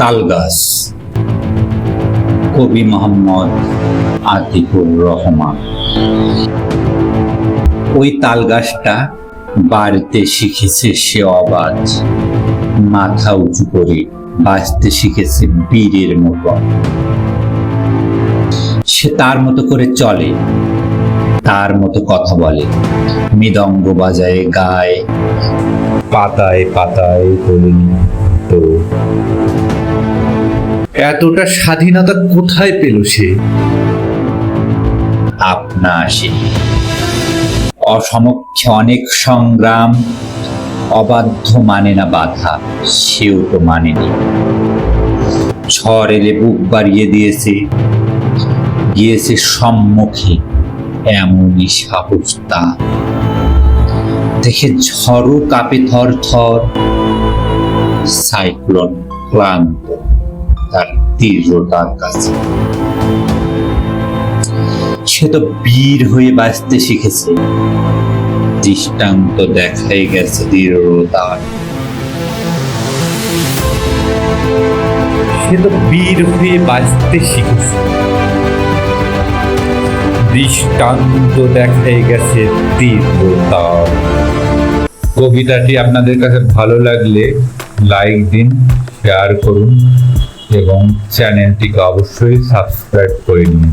তালগাছ। কবি মোহাম্মদ আতিকুর রহমান। ওই তালগাছটা বাড়িতে শিখেছে সে অবাজ মাথা উঁচু করে বাঁচতে শিখেছে বীরের মতো। সে তার মতো করে চলে, তার মতো কথা বলে। মৃদঙ্গ বাজায় গায়, পাতায় পাতায় তো এতটা স্বাধীনতা কোথায় পেল সে? আপনা আসে অসমক্ষে অনেক সংগ্রাম, অবাধ্য মানে না বাধা, সেও তো মানেনি। ঝড় এলে বুক বাড়িয়ে দিয়েছে, গিয়েছে সম্মুখে এমনই সাহস তার। দেখে ঝড়ও কাঁপে থর থর সাইক্লোন ক্লান্ত। তার তীব্রতার কাছে। সে তো বীর হয়ে বাঁচতে শিখেছে। দৃষ্টান্ত দেখাই গেছে দৃঢ়তার। সে তো বীর হয়ে বাঁচতে শিখেছে। দৃষ্টান্ত দেখাই গেছে তীব্রতা কবিতাটি আপনাদের কাছে ভালো লাগলে লাইক দিন শেয়ার করুন। এবং চ্যানেলটিকে অবশ্যই সাবস্ক্রাইব করে নিন।